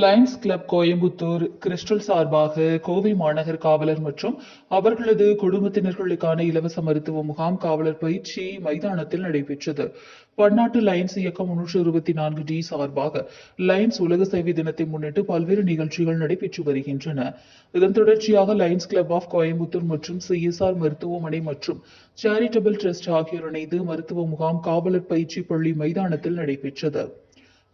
Lions club Coimbatore crystal சார்பாக கோவை மாநகர் காவலர் மற்றும் அவர்களது குடும்பத்தினர்களுக்கான இலவச மருத்துவ முகாம் காவலர் பயிற்சி மைதானத்தில் நடைபெற்றது. பன்னாட்டு லயன்ஸ் இயக்கம் முன்னூற்று இருபத்தி நான்கு டி சார்பாக லயன்ஸ் உலக சேவை தினத்தை முன்னிட்டு பல்வேறு நிகழ்ச்சிகள் நடைபெற்று வருகின்றன. இதன் தொடர்ச்சியாக லயன்ஸ் கிளப் ஆஃப் கோயம்புத்தூர் மற்றும் சிஎஸ்ஆர் மருத்துவமனை மற்றும் சேரிட்டபிள் ட்ரஸ்ட் ஆகியோர் இணைந்து மருத்துவ முகாம் காவலர் பயிற்சி பள்ளி மைதானத்தில் நடைபெற்றது.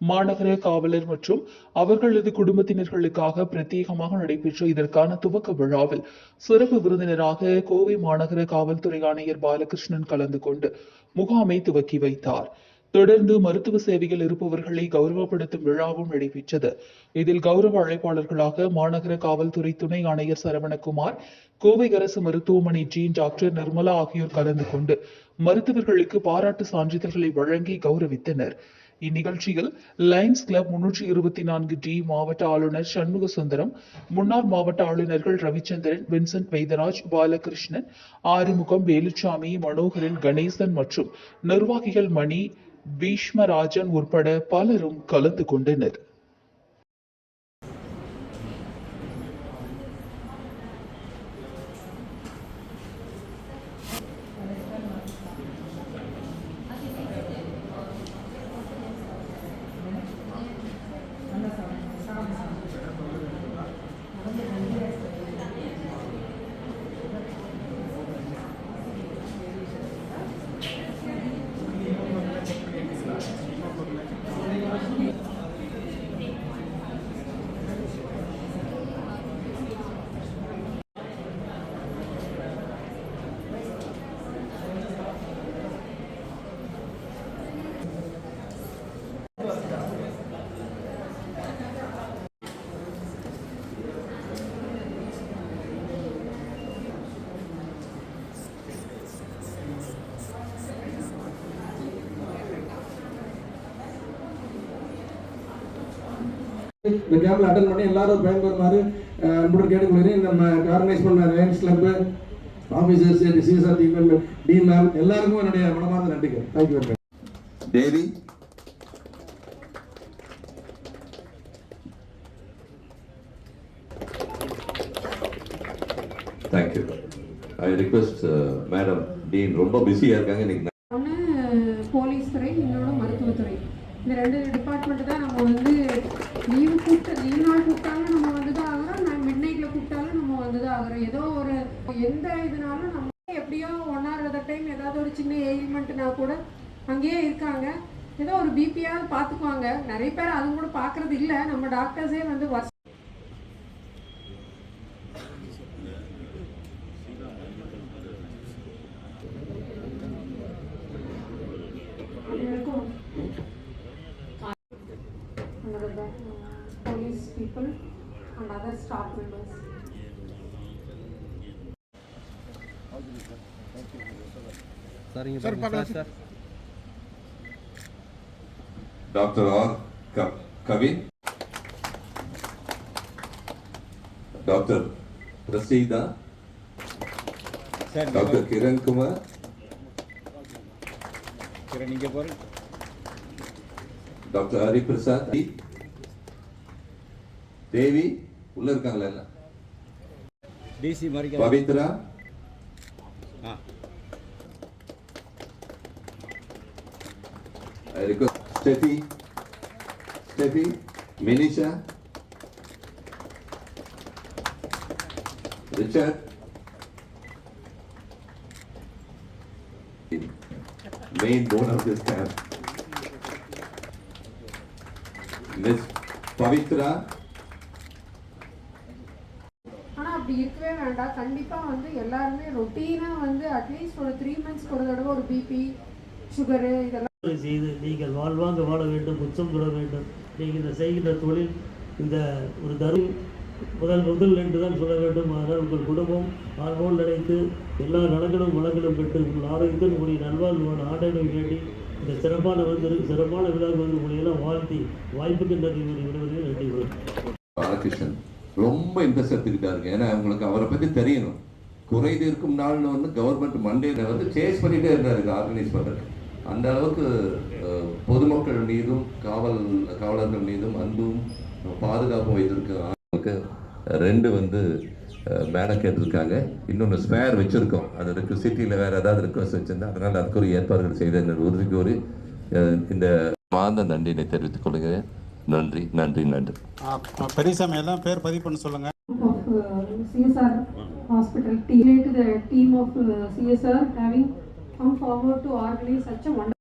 மாநகர காவலர் மற்றும் அவர்களது குடும்பத்தினர்களுக்காக பிரத்யேகமாக நடைபெற்ற இதற்கான துவக்க விழாவில் சிறப்பு விருந்தினராக கோவை மாநகர காவல்துறை ஆணையர் பாலகிருஷ்ணன் கலந்து கொண்டு முகாமை துவக்கி வைத்தார். தொடர்ந்து மருத்துவ சேவையில் இருப்பவர்களை கௌரவப்படுத்தும் விழாவும் நடைபெற்றது. இதில் கௌரவ அழைப்பாளர்களாக மாநகர காவல்துறை துணை ஆணையர் சரவணகுமார் கோவை அரசு மருத்துவமனை ஜீன் டாக்டர் நிர்மலா ஆகியோர் கலந்து கொண்டு மருத்துவர்களுக்கு பாராட்டு சான்றிதழ்களை வழங்கி கௌரவித்தனர். இந்நிகழ்ச்சியில் லயன்ஸ் கிளப் முன்னூற்றி இருபத்தி நான்கு டி மாவட்ட ஆளுநர் சண்முக சுந்தரம் முன்னாள் மாவட்ட ஆளுநர்கள் ரவிச்சந்திரன் வின்சென்ட் வைதராஜ் பாலகிருஷ்ணன் ஆறுமுகம் வேலுச்சாமி மனோகரன் கணேசன் மற்றும் நிர்வாகிகள் மணி பீஷ்மராஜன் உட்பட பலரும் கலந்து கொண்டனர். இந்த கேம்ல அட்டன் பண்ணி எல்லாரும் பயன்பெறுமாறு அஹ், அன்புடன் கேட்டுக்கொள்கிறேன் நம்ம ஆர்கனைஸ் பண்ண Lions club officers CSR team team ma'am எல்லாருக்கும் என்னுடைய மனமார்ந்த நன்றிகள் thank you very much Devi. Thank you. I request uh, ரொம்ப பிஸியாக இருக்காங்க இன்னைக்கு இந்த ரெண்டு டிபார்ட்மெண்ட் தான் நம்ம வந்து லீவு கூப்பிட்டு லீவ் நாள் கூப்பிட்டாலும் நம்ம வந்து தான் ஆகிறோம் நான் மிட் நைட்டில் கூப்பிட்டாலும் நம்ம வந்து தான் ஆகிறோம் ஏதோ ஒரு எந்த இதுனாலும் நம்ம எப்படியோ ஒன் ஆர் அதர் டைம் ஏதாவது ஒரு சின்ன எயில்மெண்ட்னா கூட அங்கேயே இருக்காங்க. ஏதோ ஒரு பிபியாவது பார்த்துக்குவாங்க. நிறைய பேர் அது கூட பார்க்கறது இல்லை. நம்ம டாக்டர்ஸே வந்து வருஷம் member of the police people and other staff members. Dr. R. Kavin, Dr. Rasida, Dr. Kiran Kumar, Dr. Hari Prasad. தேவி உள்ள இருக்காங்களா எல்லாம் டிசி மறிக்க Pavithra I request Steffi, Steffi, Minisha, Richard, main bone of this camp. Miss Pavitra, அப்படி இருக்கவே வேண்டாம். கண்டிப்பாக வந்து எல்லாருமே ரொட்டீனாக வந்து அட்லீஸ்ட் ஒரு த்ரீ மந்த்ஸ்க்கு ஒரு தடவை ஒரு பிபி சுகரு இதெல்லாம் செய்து நீங்கள் வாழ்வாங்க வாழ வேண்டும் உச்சம் தொட வேண்டும். நீங்கள் இந்த செய்கின்ற தொழில் இந்த ஒரு தரு முதல் முதல் என்று தான் சொல்ல வேண்டும். ஆனால் உங்கள் குடும்பம் ஆழ்வோல் நினைத்து எல்லா நலங்களும் வளங்களும் பெற்று உங்கள் ஆரோக்கியத்தில் உங்களுடைய நல்வாழ்வான ஆண்டனை வேண்டி இந்த சிறப்பான வந்து சிறப்பான விழாவுக்கு வந்து உங்களை எல்லாம் வாழ்த்தி வாய்ப்புக்கு நன்றி கூறி விடுவதில் நன்றி. பாலகிருஷ்ணன். ரொம்ப இன்ட்ரெஸ்ட் எடுத்துக்கிட்டாருங்க. ஏன்னா அவங்களுக்கு அவரை பற்றி தெரியணும். குறை தீர்க்கும் நாள்னு வந்து கவர்மெண்ட் மண்டேல வந்து சேஸ் பண்ணிகிட்டே இருந்தார் ஆர்கனைஸ் பண்ணுறது அந்த அளவுக்கு பொதுமக்கள் மீதும் காவல் காவலர்கள் மீதும் அன்பும் பாதுகாப்பும் வைத்திருக்கோம் அவங்களுக்கு ரெண்டு வந்து மேடை கேட்டிருக்காங்க. இன்னொன்று ஸ்பேர் வச்சுருக்கோம். அது இருக்கு சிட்டியில் வேறு ஏதாவது ரிக்வஸ்ட் வச்சுருந்தா அதனால் அதுக்கு ஒரு ஏற்பாடுகள் செய்த உறுதிக்கு ஒரு இந்த மாந்த நன்றினை தெரிவித்துக் கொள்கிறேன். நன்றி நன்றி நன்றி பெரியசாமி எல்லாம் பேர் பதிவு பண்ண சொல்லுங்கள் of uh, CSR hospital team to the team of uh, CSR having come forward to organize such a wonderful